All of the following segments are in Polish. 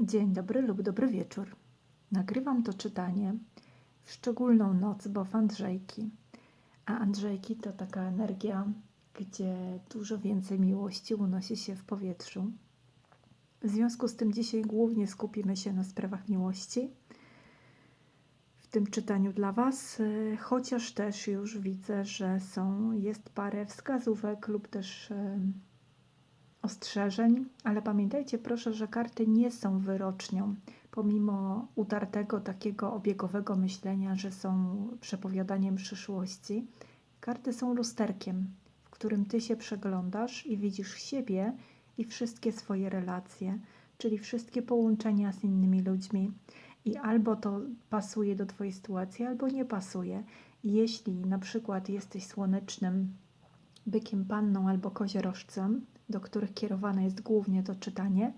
Dzień dobry lub dobry wieczór. Nagrywam to czytanie w szczególną noc, bo w Andrzejki. A Andrzejki to taka energia, gdzie dużo więcej miłości unosi się w powietrzu. W związku z tym dzisiaj głównie skupimy się na sprawach miłości. W tym czytaniu dla Was, y, chociaż też już widzę, że są, jest parę wskazówek lub też y, ostrzeżeń, ale pamiętajcie proszę, że karty nie są wyrocznią, pomimo utartego takiego obiegowego myślenia, że są przepowiadaniem przyszłości. Karty są lusterkiem, w którym ty się przeglądasz i widzisz siebie i wszystkie swoje relacje, czyli wszystkie połączenia z innymi ludźmi. I albo to pasuje do Twojej sytuacji, albo nie pasuje. Jeśli na przykład jesteś słonecznym bykiem panną albo koziorożcem, do których kierowane jest głównie to czytanie,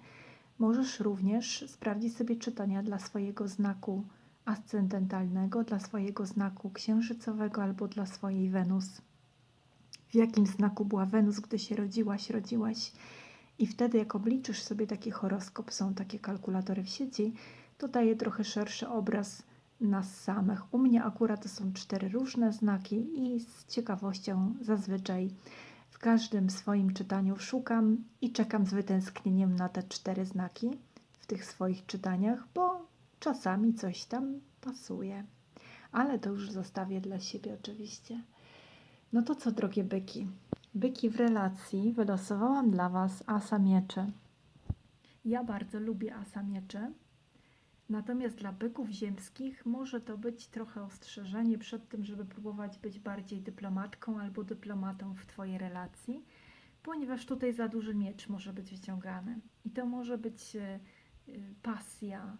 możesz również sprawdzić sobie czytania dla swojego znaku ascendentalnego, dla swojego znaku księżycowego albo dla swojej Wenus. W jakim znaku była Wenus, gdy się rodziłaś, rodziłaś. I wtedy, jak obliczysz sobie taki horoskop, są takie kalkulatory w sieci, to daje trochę szerszy obraz nas samych. U mnie akurat to są cztery różne znaki i z ciekawością zazwyczaj w każdym swoim czytaniu szukam i czekam z wytęsknieniem na te cztery znaki w tych swoich czytaniach, bo czasami coś tam pasuje. Ale to już zostawię dla siebie oczywiście. No to co, drogie byki? Byki w relacji wylosowałam dla Was asa mieczy. Ja bardzo lubię asa mieczy. Natomiast dla byków ziemskich może to być trochę ostrzeżenie przed tym, żeby próbować być bardziej dyplomatką albo dyplomatą w Twojej relacji, ponieważ tutaj za duży miecz może być wyciągany. I to może być e, e, pasja,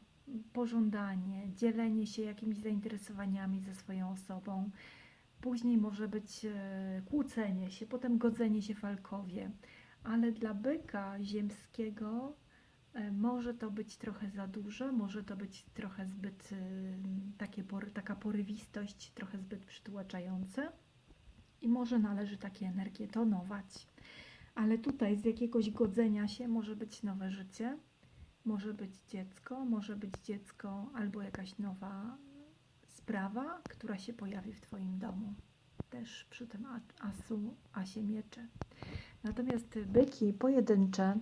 pożądanie, dzielenie się jakimiś zainteresowaniami ze swoją osobą. Później może być e, kłócenie się, potem godzenie się walkowie. Ale dla byka ziemskiego Może to być trochę za dużo, może to być trochę zbyt y, takie, pory- taka porywistość, trochę zbyt przytłaczające i może należy takie energie tonować. Ale tutaj z jakiegoś godzenia się może być nowe życie, może być dziecko, może być dziecko albo jakaś nowa sprawa, która się pojawi w Twoim domu. Też przy tym asu, asie mieczy. Natomiast byki pojedyncze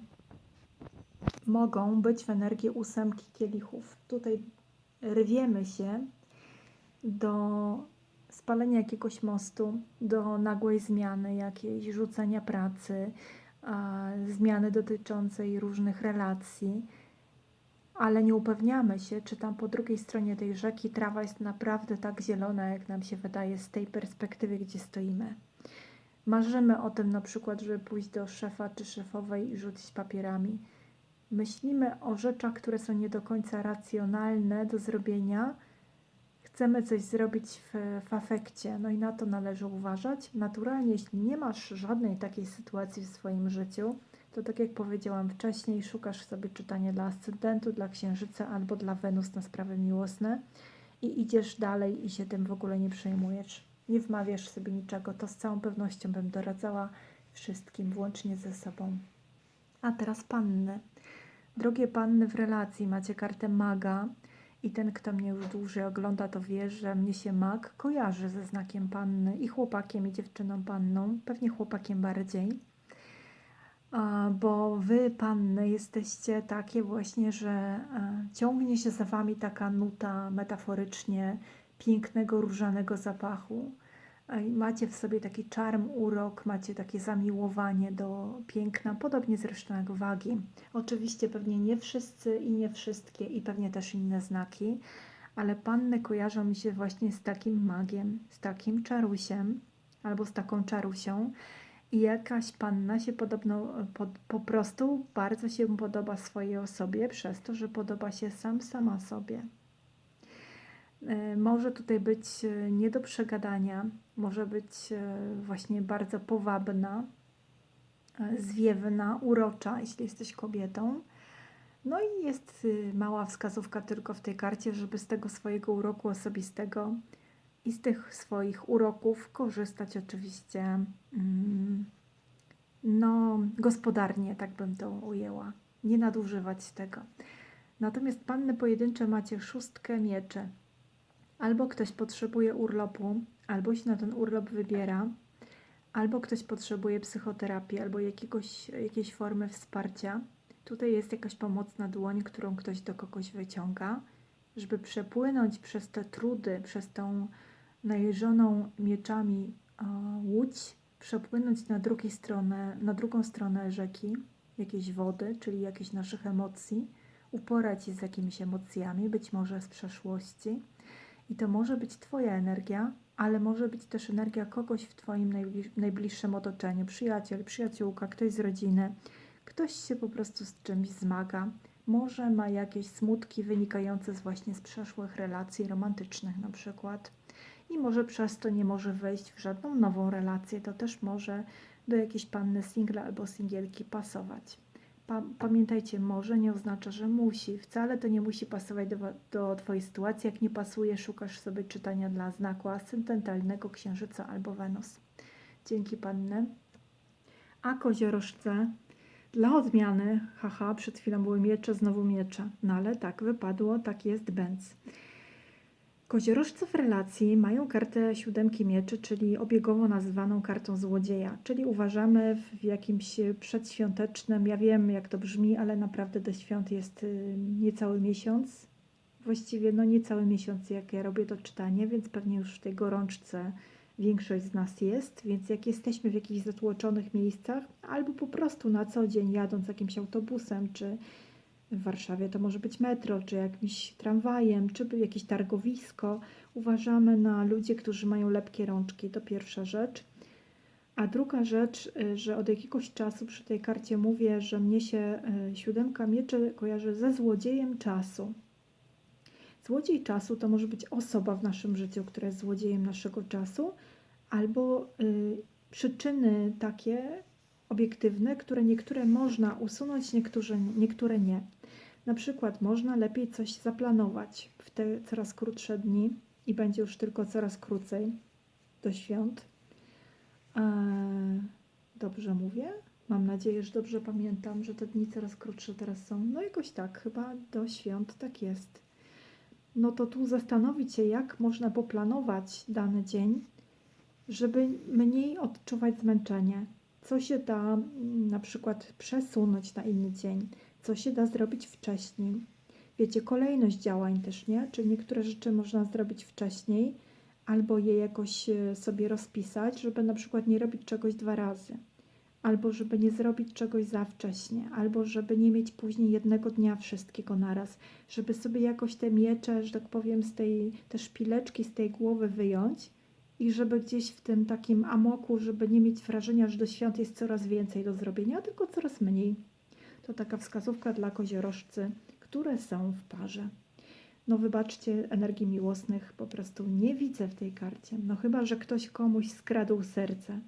mogą być w energii ósemki kielichów. Tutaj rwiemy się do spalenia jakiegoś mostu, do nagłej zmiany jakiejś, rzucenia pracy, zmiany dotyczącej różnych relacji, ale nie upewniamy się, czy tam po drugiej stronie tej rzeki trawa jest naprawdę tak zielona, jak nam się wydaje z tej perspektywy, gdzie stoimy. Marzymy o tym na przykład, żeby pójść do szefa czy szefowej i rzucić papierami myślimy o rzeczach, które są nie do końca racjonalne do zrobienia, chcemy coś zrobić w, w afekcie, no i na to należy uważać. Naturalnie, jeśli nie masz żadnej takiej sytuacji w swoim życiu, to tak jak powiedziałam wcześniej, szukasz sobie czytania dla ascendentu, dla księżyca albo dla Wenus na sprawy miłosne i idziesz dalej i się tym w ogóle nie przejmujesz. Nie wmawiasz sobie niczego, to z całą pewnością bym doradzała wszystkim, włącznie ze sobą. A teraz panny. Drogie panny w relacji, macie kartę maga i ten, kto mnie już dłużej ogląda, to wie, że mnie się mag kojarzy ze znakiem panny i chłopakiem, i dziewczyną panną, pewnie chłopakiem bardziej. Bo wy, panny, jesteście takie właśnie, że e, ciągnie się za wami taka nuta metaforycznie pięknego, różanego zapachu. Macie w sobie taki czarm, urok, macie takie zamiłowanie do piękna, podobnie zresztą jak wagi. Oczywiście pewnie nie wszyscy i nie wszystkie i pewnie też inne znaki, ale panny kojarzą mi się właśnie z takim magiem, z takim czarusiem albo z taką czarusią. I jakaś panna się podobno, po, po prostu bardzo się podoba swojej osobie przez to, że podoba się sam sama sobie. E, Może tutaj być e, nie do przegadania, może być e, właśnie bardzo powabna, e, zwiewna, urocza, jeśli jesteś kobietą. No i jest y, mała wskazówka tylko w tej karcie, żeby z tego swojego uroku osobistego i z tych swoich uroków korzystać oczywiście mm, no, gospodarnie, tak bym to ujęła. Nie nadużywać tego. Natomiast panny pojedyncze macie szóstkę mieczy. Albo ktoś potrzebuje urlopu, albo się na ten urlop wybiera, albo ktoś potrzebuje psychoterapii, albo jakiegoś, jakiejś formy wsparcia. Tutaj jest jakaś pomocna dłoń, którą ktoś do kogoś wyciąga, żeby przepłynąć przez te trudy, przez tą najeżoną mieczami e, łódź, przepłynąć na, drugiej stronę, na drugą stronę rzeki, jakiejś wody, czyli jakichś naszych emocji, uporać się z jakimiś emocjami, być może z przeszłości. I to może być Twoja energia, ale może być też energia kogoś w Twoim najbliż- najbliższym otoczeniu, przyjaciel, przyjaciółka, ktoś z rodziny, ktoś się po prostu z czymś zmaga. Może ma jakieś smutki wynikające z właśnie z przeszłych relacji romantycznych na przykład i może przez to nie może wejść w żadną nową relację. To też może do jakiejś panny singla albo singielki pasować. Pa pamiętajcie, może nie oznacza, że musi. Wcale to nie musi pasować do, do Twojej sytuacji. Jak nie pasuje, szukasz sobie czytania dla znaku ascendentalnego księżyca albo Wenus. Dzięki panny. A koziorożce dla odmiany, haha, przed chwilą były miecze, znowu miecze. No ale tak wypadło, tak jest Benz. Koziorożce w relacji mają kartę siódemki mieczy, czyli obiegowo nazywaną kartą złodzieja, czyli uważamy w jakimś przedświątecznym, ja wiem jak to brzmi, ale naprawdę do świąt jest y, niecały miesiąc, właściwie no niecały miesiąc jak ja robię to czytanie, więc pewnie już w tej gorączce większość z nas jest, więc jak jesteśmy w jakichś zatłoczonych miejscach, albo po prostu na co dzień jadąc jakimś autobusem, czy w Warszawie to może być metro, czy jakimś tramwajem, czy jakieś targowisko. Uważamy na ludzi, którzy mają lepkie rączki. To pierwsza rzecz. A druga rzecz, y, że od jakiegoś czasu przy tej karcie mówię, że mnie się y, siódemka mieczy kojarzy ze złodziejem czasu. Złodziej czasu to może być osoba w naszym życiu, która jest złodziejem naszego czasu, albo y, przyczyny takie obiektywne, które niektóre można usunąć, niektóre, niektóre nie. Na przykład można lepiej coś zaplanować w te coraz krótsze dni i będzie już tylko coraz krócej do świąt. Eee, dobrze mówię? Mam nadzieję, że dobrze pamiętam, że te dni coraz krótsze teraz są. No jakoś tak, chyba do świąt tak jest. No to tu zastanowić się, jak można poplanować dany dzień, żeby mniej odczuwać zmęczenie. Co się da mm, na przykład przesunąć na inny dzień, co się da zrobić wcześniej. Wiecie, kolejność działań też, nie? Czy niektóre rzeczy można zrobić wcześniej, albo je jakoś e, sobie rozpisać, żeby na przykład nie robić czegoś dwa razy, albo żeby nie zrobić czegoś za wcześnie, albo żeby nie mieć później jednego dnia wszystkiego naraz, żeby sobie jakoś te miecze, że tak powiem, z tej te szpileczki z tej głowy wyjąć i żeby gdzieś w tym takim amoku, żeby nie mieć wrażenia, że do świąt jest coraz więcej do zrobienia, tylko coraz mniej. To taka wskazówka dla koziorożcy, które są w parze. No wybaczcie, energii miłosnych po prostu nie widzę w tej karcie. No chyba, że ktoś komuś skradł serce.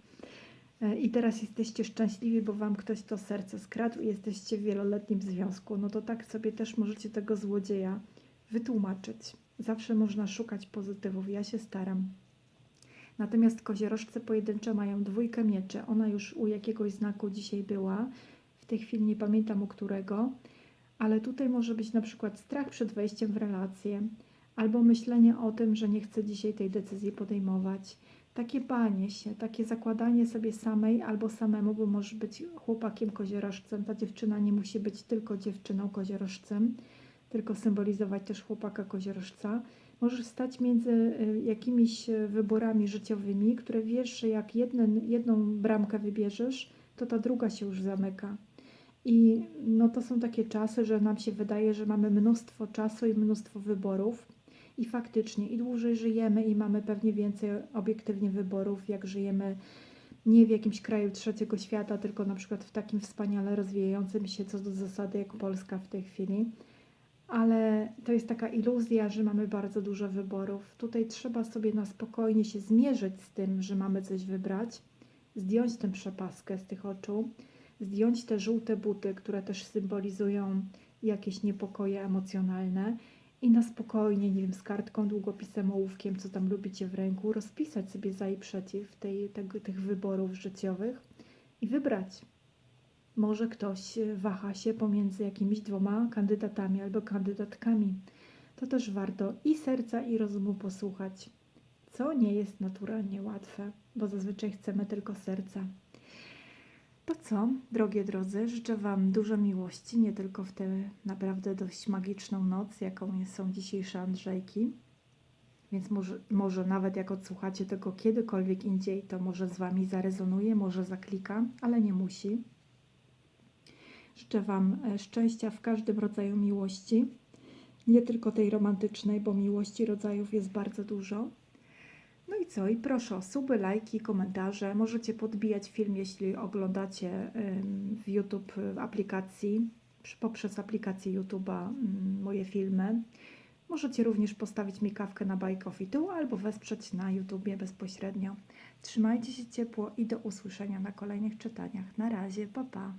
E, I teraz jesteście szczęśliwi, bo wam ktoś to serce skradł i jesteście w wieloletnim związku. No to tak sobie też możecie tego złodzieja wytłumaczyć. Zawsze można szukać pozytywów. Ja się staram. Natomiast koziorożce pojedyncze mają dwójkę mieczy. Ona już u jakiegoś znaku dzisiaj była. W tej chwili nie pamiętam u którego. Ale tutaj może być na przykład strach przed wejściem w relację, albo myślenie o tym, że nie chcę dzisiaj tej decyzji podejmować. Takie banie się, takie zakładanie sobie samej albo samemu, bo może być chłopakiem koziorożcem. Ta dziewczyna nie musi być tylko dziewczyną koziorożcem, tylko symbolizować też chłopaka koziorożca. Możesz stać między y, jakimiś y, wyborami życiowymi, które wiesz, że jak jedną bramkę wybierzesz, to ta druga się już zamyka. I no to są takie czasy, że nam się wydaje, że mamy mnóstwo czasu i mnóstwo wyborów. I faktycznie, i dłużej żyjemy, i mamy pewnie więcej obiektywnie wyborów, jak żyjemy nie w jakimś kraju trzeciego świata, tylko na przykład w takim wspaniale rozwijającym się co do zasady jak Polska w tej chwili. Ale to jest taka iluzja, że mamy bardzo dużo wyborów. Tutaj trzeba sobie na spokojnie się zmierzyć z tym, że mamy coś wybrać, zdjąć tę przepaskę z tych oczu, zdjąć te żółte buty, które też symbolizują jakieś niepokoje emocjonalne i na spokojnie, nie wiem, z kartką, długopisem, ołówkiem, co tam lubicie w ręku, rozpisać sobie za i przeciw tej, tych wyborów życiowych i wybrać. Może ktoś e, waha się pomiędzy jakimiś dwoma kandydatami albo kandydatkami. To też warto i serca, i rozumu posłuchać, co nie jest naturalnie łatwe, bo zazwyczaj chcemy tylko serca. To co, drogie drodzy, życzę Wam dużo miłości, nie tylko w tę naprawdę dość magiczną noc, jaką są dzisiejsze Andrzejki. Więc może, może nawet jak odsłuchacie tego kiedykolwiek indziej, to może z Wami zarezonuje, może zaklika, ale nie musi. Życzę Wam e, szczęścia w każdym rodzaju miłości, nie tylko tej romantycznej, bo miłości rodzajów jest bardzo dużo. No i co? I proszę o suby, lajki, komentarze. Możecie podbijać film, jeśli oglądacie w YouTube w aplikacji, przy- poprzez aplikację YouTube'a moje filmy. Możecie również postawić mi kawkę na Buy Coffee Tu albo wesprzeć na YouTubie bezpośrednio. Trzymajcie się ciepło i do usłyszenia na kolejnych czytaniach. Na razie, pa pa!